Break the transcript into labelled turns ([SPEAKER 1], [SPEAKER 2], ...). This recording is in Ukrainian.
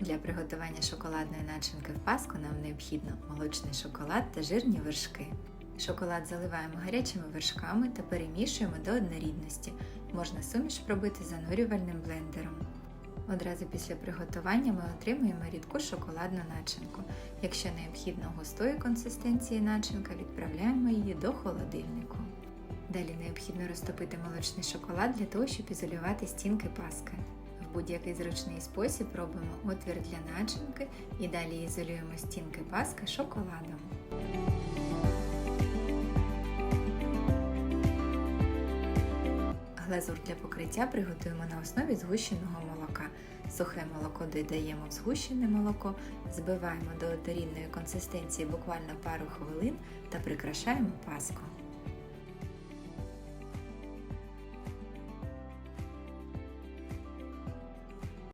[SPEAKER 1] Для приготування шоколадної начинки в паску нам необхідно молочний шоколад та жирні вершки. Шоколад заливаємо гарячими вершками та перемішуємо до однорідності. Можна суміш пробити занурювальним блендером. Одразу після приготування ми отримуємо рідку шоколадну начинку. Якщо необхідно густої консистенції начинка, відправляємо її до холодильнику. Далі необхідно розтопити молочний шоколад для того, щоб ізолювати стінки паски. В будь-який зручний спосіб робимо отвір для начинки і далі ізолюємо стінки паски шоколадом. Глазур для покриття приготуємо на основі згущеного молока. Сухе молоко додаємо в згущене молоко, збиваємо до однорідної консистенції буквально пару хвилин та прикрашаємо паску.